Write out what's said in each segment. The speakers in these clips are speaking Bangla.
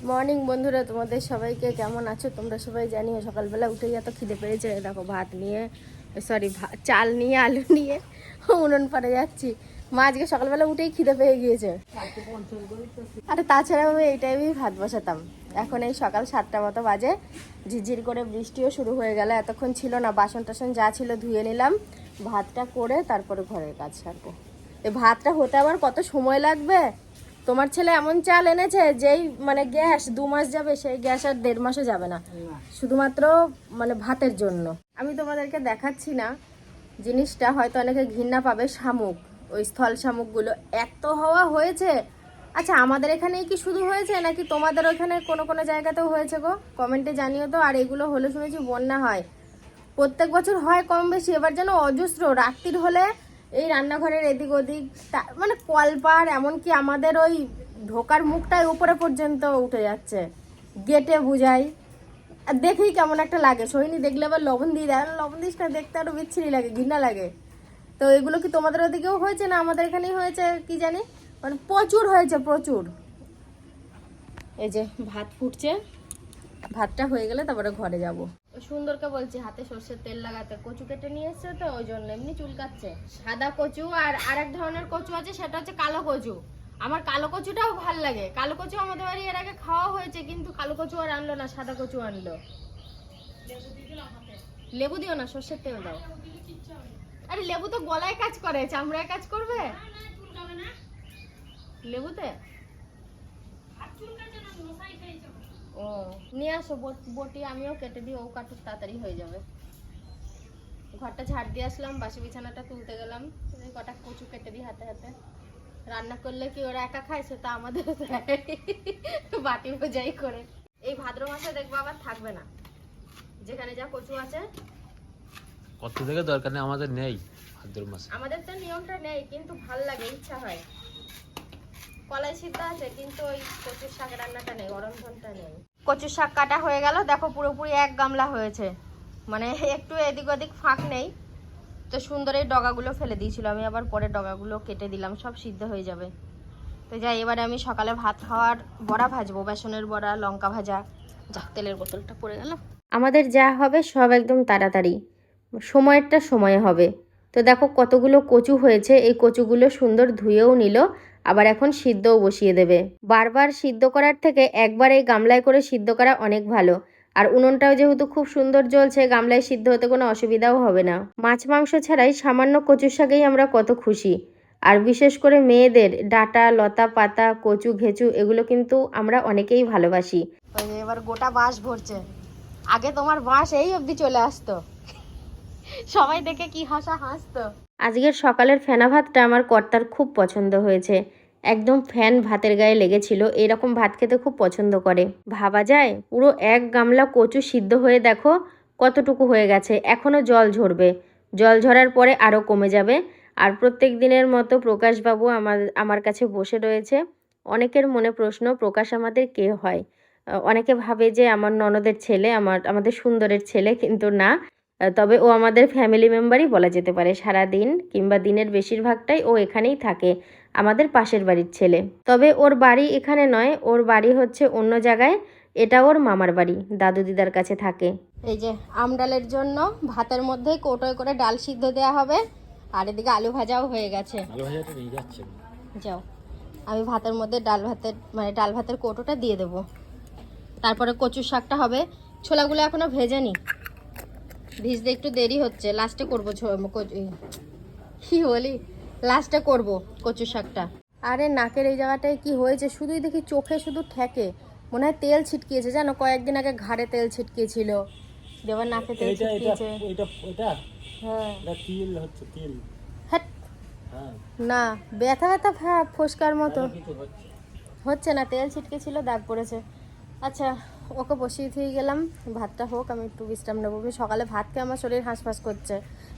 গুড মর্নিং বন্ধুরা। তোমাদের সবাইকে কেমন আছো? তোমরা সবাই জানিও, সকালবেলা উঠে এত খিদে পেয়েছে। দেখো, ভাত নিয়ে সরি চাল নিয়ে, আলু নিয়ে, উনুন পাড়ে যাচ্ছি। মা আজকে সকালবেলা উঠেই খিদে পেয়ে গিয়েছে। আরে তাছাড়া আমি এই টাইমেই ভাত বসাতাম। এখন এই সকাল সাতটা মতো বাজে। ঝিরঝির করে বৃষ্টিও শুরু হয়ে গেল। এতক্ষণ ছিল না, বাসন টাসন যা ছিল ধুয়ে নিলাম, ভাতটা করে তারপরে ঘরের কাজ সারবো। এই ভাতটা হতে আবার কত সময় লাগবে? তোমার ছেলে এমন চাল এনেছে যেই মানে গ্যাস দু মাস যাবে সেই গ্যাস আর দেড় মাসও যাবে না। শুধুমাত্র মানে ভাতের জন্য। আমি তোমাদেরকে দেখাচ্ছি না জিনিসটা হয়তো অনেকে ঘৃণা পাবে শামুক। ওই স্থল শামুকগুলো এত হওয়া হয়েছে। আচ্ছা আমাদের এখানেই কি শুধু হয়েছে নাকি তোমাদের ওখানে কোনো কোনো জায়গাতেও হয়েছে গো? কমেন্টে জানিও তো আর এগুলো হলে শুনেছি বন্যা হয়। প্রত্যেক বছর হয় কম বেশি এবার যেন অজস্র রাত্রির হলে এই রান্নাঘরের এদিক ওদিক মানে কলপার এমনকি আমাদের ওই ঢোকার মুখটাই উপরে পর্যন্ত উঠে যাচ্ছে। গেটে বুঝাই। আর দেখেই কেমন একটা লাগে। সৈনি দেখলে আবার লবণ দিয়ে দেয়। লবণ দিস না, দেখতে আরও বিচ্ছিরি লাগে, ঘৃণা লাগে। তো এগুলো কি তোমাদের ওদিকেও হয়েছে না আমাদের এখানেই হয়েছে, কি জানি? মানে প্রচুর হয়েছে, প্রচুর। এই যে ভাত ফুটছে। ভাতটা হয়ে গেলে তারপরে ঘরে যাব। সুন্দরকে বলছি হাতে সর্ষের তেল লাগাতে। কচু কেটে নিয়ে এসছে তো ওই জন্য এমনি চুলকাচ্ছে। সাদা কচু আর আরেক ধরনের কচু আছে সেটা হচ্ছে কালো কচু। আমার কালো কচুটাও ভালো লাগে। কালো কচু আমাদের বাড়ি এর আগে খাওয়া হয়েছে কিন্তু কালো কচু আর আনলো না সাদা কচু আনলো। লেবু দিও না সর্ষের তেল দাও। আরে লেবু তো গলায় কাজ করে চামড়ায় কাজ করবে? লেবুতে? ও নিয়ে আসো বটি আমিও কেটে দিই ও কাটুক তাড়াতাড়ি হয়ে যাবে। ঘরটা ঝাড় দিয়ে আসলাম বাসি বিছানাটা তুলতে গেলাম। কটা কচু কেটে দিই হাতে হাতে। রান্না করলে কি ওরা একা খায় সেটা আমাদের বাটি বোঝাই করে। এই ভাদ্র মাসে দেখব আবার থাকবে না। যেখানে যা কচু আছে। কত থেকে দরকার নেই আমাদের নেই ভাদ্র মাসে। আমাদের তো নিয়মটা নেই কিন্তু ভালো লাগে ইচ্ছা হয়। কলাই সিদ্ধ আছে, কিন্তু ওই কচুর শাক রান্নাটা নেই অরন্ধনটা নেই। কচুর শাক কাটা হয়ে গেল, দেখো পুরোপুরি এক গামলা হয়েছে। মানে একটু এদিক ওদিক ফাঁক নেই। তো সুন্দর এই ডগাগুলো ফেলে দিয়েছিল, আমি আবার পরে ডগাগুলো কেটে দিলাম, সব সিদ্ধ হয়ে যাবে। তো যাই, এবারে আমি সকালে ভাত খাওয়ার বড়া ভাজবো, বেসনের বড়া, লঙ্কা ভাজা। যা তেলের বোতলটা পড়ে গেল। আমাদের যা হবে সব একদম তাড়াতাড়ি। সময়েরটা সময়ে হবে। তো দেখো কতগুলো কচু হয়েছে, এই কচুগুলো সুন্দর ধুয়েও নিল, আবার এখন সিদ্ধও বসিয়ে দেবে। বারবার সিদ্ধ করার থেকে একবার এই গামলায় করে সিদ্ধ করা অনেক ভালো। আর উনুনটাও যেহেতু খুব সুন্দর জ্বলছে, গামলায় সিদ্ধ হতে কোনো অসুবিধাও হবে না। মাছ মাংস ছাড়াই সামান্য কচুর শাকেই আমরা কত খুশি। আর বিশেষ করে মেয়েদের ডাটা, লতা পাতা, কচু ঘেচু এগুলো কিন্তু আমরা অনেকেই ভালোবাসি। এবার গোটা বাঁশ ভরছে। আগে তোমার বাঁশ এই অবধি চলে আসতো। সবাই দেখে কি হাসা হাসতো। আজকের সকালের ফেনা ভাতটা আমার কর্তার খুব পছন্দ হয়েছে। একদম ফ্যান ভাতের গায়ে লেগেছিল, এরকম ভাত খেতে খুব পছন্দ করে। ভাবা যায়, পুরো এক গামলা কচু সিদ্ধ হয়ে দেখো, কতটুকু হয়ে গেছে এখনও জল ঝরবে। জল ঝরার পরে আরও কমে যাবে। আর প্রত্যেক দিনের মতো প্রকাশবাবু আমার আমার কাছে বসে রয়েছে। অনেকের মনে প্রশ্ন, প্রকাশ আমাদের কে হয়? অনেকে ভাবে যে আমার ননদের ছেলে, আমার, আমাদের সুন্দরের ছেলে কিন্তু না। তবে ও আমাদের ফ্যামিলি মেম্বারই বলা যেতে পারে সারা দিন কিংবা দিনের বেশিরভাগটাই ও এখানেই থাকে আমাদের পাশের বাড়ির ছেলে। তবে ওর বাড়ি এখানে নয় ওর বাড়ি হচ্ছে অন্য জায়গায় এটা ওর মামার বাড়ি দাদু দিদার কাছে থাকে। এই যে আমডালের জন্য ভাতের মধ্যে কৌটোয় করে ডাল সিদ্ধ দেওয়া হবে আর এদিকে আলু ভাজাও হয়ে গেছে। যাও আমি ভাতের মধ্যে ডাল ভাতের মানে ডাল ভাতের কৌটোটা দিয়ে দেবো। তারপরে কচুর শাকটা হবে ছোলাগুলো এখনও ভেজেনি। ভিজতে একটু দেরি হচ্ছে। লাস্টে করব কি বলি? লাস্টে করব কচু শাকটা। আরে নাকের এই জায়গাটায় কি হয়েছে? শুধুই দেখি চোখে শুধু ঠেকে। মনে হয় তেল ছিটকিয়েছে জানো? কয়েকদিন আগে ঘাড়ে তেল ছিটকিয়েছিল। দেবার নাকে তেল ছিটকিয়েছে। এটা এটা? হ্যাঁ। এটা তিল হচ্ছে তিল। হ্যাঁ। না ব্যথা ব্যথা হ্যাঁ ফোসকার মতো। হচ্ছে? হচ্ছে না তেল ছিটকে ছিল দাগ পড়েছে। আচ্ছা ওকে বসিয়ে দিয়ে গেলাম, ভাতটা হোক, আমি একটু বিশ্রাম নেব। আমি সকালে ভাত খেয়ে আমার শরীর হাঁসফাঁস করছে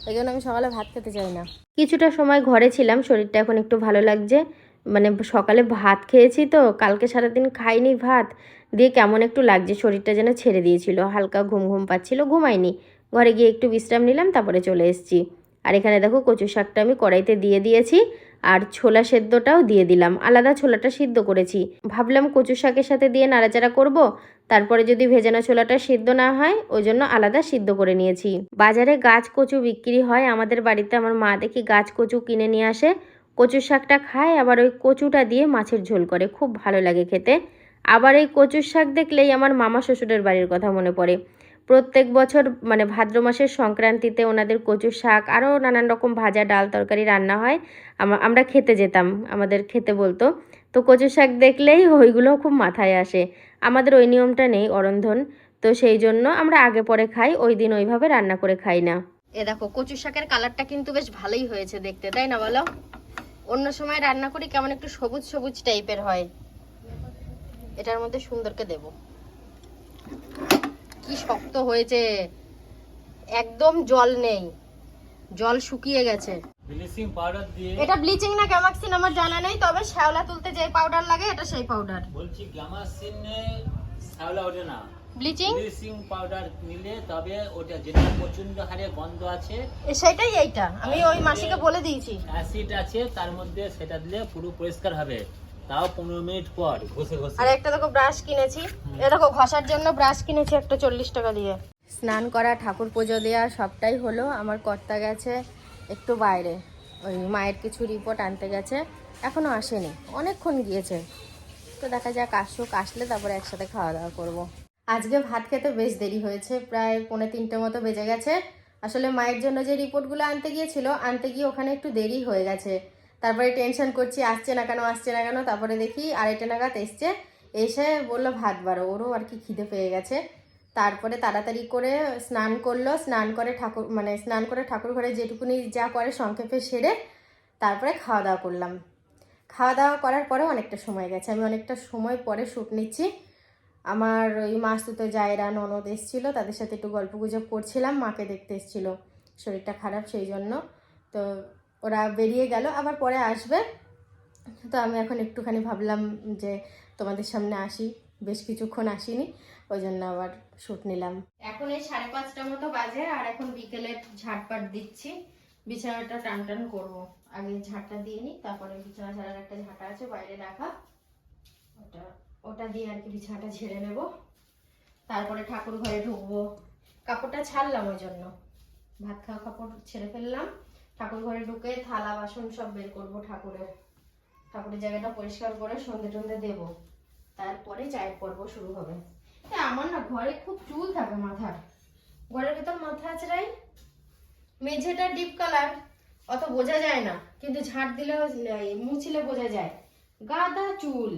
এই জন্য আমি সকালে ভাত খেতে চাই না। কিছুটা সময় ঘরে ছিলাম, শরীরটা এখন একটু ভালো লাগছে। মানে সকালে ভাত খেয়েছি তো, কালকে সারাদিন খাইনি ভাত, দিয়ে কেমন একটু লাগছে, শরীরটা যেন ছেড়ে দিয়েছিল। হালকা ঘুম ঘুম পাচ্ছিল, ঘুমাইনি। ঘরে গিয়ে একটু বিশ্রাম নিলাম, তারপরে চলে এসেছি। আর এখানে দেখো কচু শাকটা আমি কড়াইতে দিয়ে দিয়েছি। আর ছোলা সেদ্ধটাও দিয়ে দিলাম। আলাদা ছোলাটা সিদ্ধ করেছি। ভাবলাম কচু শাকের সাথে দিয়ে নাড়াচাড়া করব। তারপরে যদি ভেজানো ছোলাটা সিদ্ধ না হয় ওই জন্য আলাদা সিদ্ধ করে নিয়েছি। বাজারে গাছ কচু বিক্রি হয়। আমাদের বাড়িতে আমার মা দেখি গাছ কচু কিনে নিয়ে আসে। কচু শাকটা খায়, আবার ওই কচুটা দিয়ে মাছের ঝোল করে। খুব ভালো লাগে খেতে। আবার এই কচুর শাক দেখলেই আমার মামা শ্বশুরের বাড়ির কথা মনে পড়ে। প্রত্যেক বছর মানে ভাদ্র মাসের সংক্রান্তিতে ওনাদের কচু শাক, আরও নানান রকম ভাজা ডাল তরকারি রান্না হয়। আমরা খেতে যেতাম, আমাদের খেতে বলতো। তো কচু শাক দেখলেই ওইগুলো খুব মাথায় আসে। আমাদের ওই নিয়মটা নেই অরন্ধন। তো সেই জন্য আমরা আগে পরে খাই, ওই দিন ওইভাবে রান্না করে খাই না। এ দেখো, কচু শাকের কালারটা কিন্তু বেশ ভালোই হয়েছে দেখতে, তাই না বলো? অন্য সময় রান্না করি কেমন একটু সবুজ সবুজ টাইপের হয়। এটার মধ্যে সুন্দরকে দেব। কি শক্ত হয়েছে। একদম জল নেই। জল শুকিয়ে গেছে। ব্লিচিং পাউডার দিয়ে এটা ব্লিচিং না গ্যামাক্সিন আমার জানা নেই তবে শ্যাওলা তুলতে যে পাউডার লাগে এটা সেই পাউডার। বলছি গ্যামাসিনে শ্যাওলা ওঠে না। ব্লিচিং? ব্লিচিং পাউডার নিলে তবে ওটা যেটা প্রচণ্ড হারে গন্ধ আছে সেটাই এইটা। আমি ওই মাসিকে বলে দিয়েছি। অ্যাসিড আছে তার মধ্যে সেটা দিলে পুরো পরিষ্কার হবে। তাও পনেরো মিনিট পর। ঘষে ঘষে। আর একটা দেখো ব্রাশ কিনেছি। এ দেখো ঘষার জন্য ব্রাশ কিনেছি একটা চল্লিশ টাকা দিয়ে। স্নান করা ঠাকুর পুজো দেওয়া সবটাই হলো। আমার কর্তা গেছে একটু বাইরে। ওই মায়ের কিছু রিপোর্ট আনতে গেছে। এখনও আসেনি। অনেকক্ষণ গিয়েছে। তো দেখা যাক আসুক আসলে তারপরে একসাথে খাওয়া দাওয়া করব। আজকে ভাত খেতে বেশ দেরি হয়েছে। প্রায় পৌনে তিনটে মতো বেজে গেছে। আসলে মায়ের জন্য যে রিপোর্টগুলো আনতে গিয়েছিল আনতে গিয়ে ওখানে একটু দেরি হয়ে গেছে। তারপরে টেনশন করছি, আসছে না কেন, আসছে না কেন, তারপরে দেখি আড়াইটে নাগাদ এসছে, এসে বলল ভাত বারো ওরও আর কি খিদে পেয়ে গেছে। তারপরে তাড়াতাড়ি করে স্নান করল, স্নান করে ঠাকুর মানে স্নান করে ঠাকুর ঘরে যেটুকুনি যা করে সংক্ষেপে সেরে তারপরে খাওয়া দাওয়া করলাম। খাওয়া দাওয়া করার পরেও অনেকটা সময় গেছে, আমি অনেকটা সময় পরে শ্যুট নিচ্ছি। আমার ওই মাসতুতো জায়রা ননদ এসেছিল, তাদের সাথে একটু গল্প গুজব করছিলাম, মাকে দেখতে এসেছিল, শরীরটা খারাপ সেই জন্য। তো ওরা বেরিয়ে গেল, আবার পরে আসবে। তো আমি এখন একটুখানি ভাবলাম যে তোমাদের সামনে আসি, বেশ কিছুক্ষণ আসিনি, ওই জন্য আবার শ্যুট নিলাম। এখন এই সাড়ে পাঁচটা মতো বাজে, আর এখন বিকেলে ঝাড়পাট দিচ্ছি। বিছানাটা টান টান করব। আগে ঝাঁটটা দিয়ে নিই, তারপরে বিছানা ছাড়ার একটা ঝাঁটা আছে, বাইরে রাখা। ওটা ওটা দিয়ে আর কি বিছানাটা ঝেড়ে নেব। তারপরে ঠাকুর ঘরে ঢুকবো। কাপড়টা ছাড়লাম ওই জন্য। ভাত খাওয়া কাপড় ছেড়ে ফেললাম। ঠাকুর ঘরে ঢুকে থালা, বাসন সব বের করব ঠাকুরের। ঠাকুরের জায়গাটা পরিষ্কার করে সন্ধে টন্ধে দেবো। তারপরে চায়ের পর্ব শুরু হবে। আমার না ঘরে খুব চুল থাকে মাথার। ঘরের ভেতর মাথা আছে রাই মেঝেটা ডিপ কালার অত বোঝা যায় না। কিন্তু ঝাঁট দিলে মুছিলে বোঝা যায়। গাদা চুল।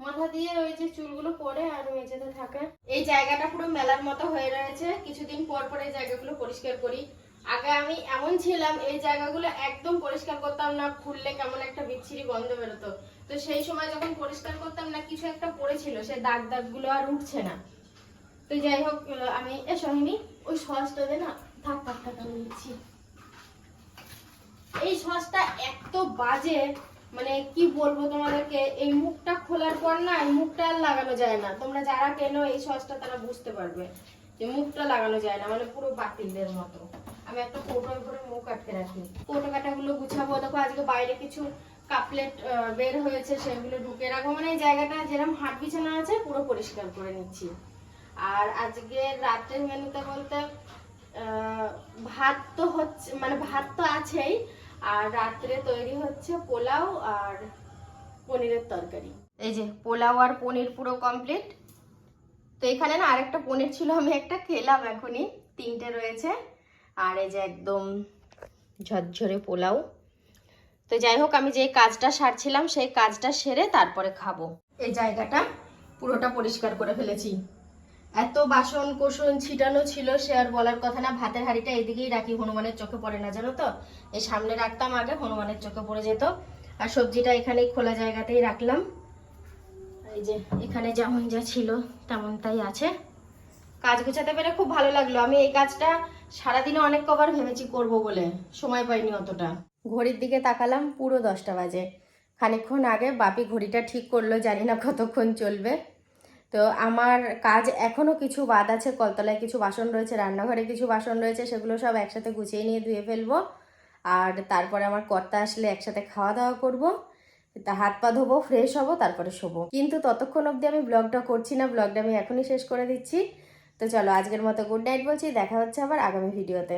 মাথা দিয়ে ওই যে চুলগুলো পরে আর মেঝেতে থাকে। এই জায়গাটা পুরো মেলার মতো হয়ে রয়েছে। কিছুদিন পর পর এই জায়গাগুলো পরিষ্কার করি। আগে আমি এমন ছিলাম, এই জায়গাগুলো একদম পরিষ্কার করতাম না, খুললে কেমন একটা বিচ্ছিরি গন্ধ বেরোতো। তো সেই সময় যখন পরিষ্কার করতাম না, কিছু একটা পড়েছিল, সে দাগ দাগগুলো আর উঠছে না। তো যাই হোক আমি, এ সহিনি, ওই সসটা দে না, থাক থাক থাক, আমি নিচ্ছি এই সসটা এত বাজে মানে কি বলব তোমাদেরকে, এই মুখটা খোলার পর না, এই মুখটা আর লাগানো যায় না। তোমরা যারা কেনো এই সসটা, তারা বুঝতে পারবে যে মুখটা লাগানো যায় না মানে পুরো বাতিলদের মতো। আমি একটা কৌটোর উপরে মুখ আটকে রাখি। কৌটো কাটাগুলো গুছাবো। দেখো, আজকে বাইরে কিছু কাপলেট বের হয়েছে, সেগুলো ঢুকে রাখব। মানে এই জায়গাটা যেরকম হাট বিছানা আছে, পুরো পরিষ্কার করে নিচ্ছি। আর আজকে রাতের মেনুতে বলতে ভাত তো হচ্ছে মানে ভাত তো আছেই। আর রাত্রে তৈরি হচ্ছে পোলাও আর পনিরের তরকারি। এই যে, পোলাও আর পনির পুরো কমপ্লিট তো এখানে না আরেকটা পনির ছিল, আমি একটা খেলাম এখনই। তিনটে রয়েছে। আর এই যে একদম ঝরঝরে পোলাও। তো যাই হোক, আমি যে কাজটা সারছিলাম, সেই কাজটা সেরে তারপরে খাব। এই জায়গাটা পুরোটা পরিষ্কার করে ফেলেছি। এত বাসন কোসন ছিটানো ছিল, সে আর বলার কথা না, ভাতের হাঁড়িটা এদিকেই রাখি, হনুমানের চোখে পড়ে না, জানো তো? এই সামনে রাখতাম আগে, হনুমানের চোখে পড়ে যেত। আর সবজিটা এখানেই খোলা জায়গাতেই রাখলাম। এই যে এখানে যেমন যা ছিল তেমন তাই আছে। কাজ গোছাতে পেরে খুব ভালো লাগল। আমি এই কাজটা সারাদিনে অনেক কবার ভেবেছি করব বলে। সময় পাইনি অতটা। ঘড়ির দিকে তাকালাম, পুরো দশটা বাজে। খানিক্ষণ আগে বাপি ঘড়িটা ঠিক করল, জানি না কতক্ষণ চলবে। তো আমার কাজ এখনও কিছু বাদ আছে, কলতলায় কিছু বাসন রয়েছে, রান্নাঘরে কিছু বাসন রয়েছে, সেগুলো সব একসাথে গুছিয়ে নিয়ে ধুয়ে ফেলব। আর তারপরে আমার কর্তা আসলে একসাথে খাওয়া দাওয়া করব। তা হাত পা ধোবো ফ্রেশ হব, তারপরে শোবো। কিন্তু ততক্ষণ অবধি আমি ব্লগটা করছি না ব্লগটা আমি এখনই শেষ করে দিচ্ছি। তো চলো আজকের মতো গুড নাইট বলছি দেখা হচ্ছে আবার আগামী ভিডিওতে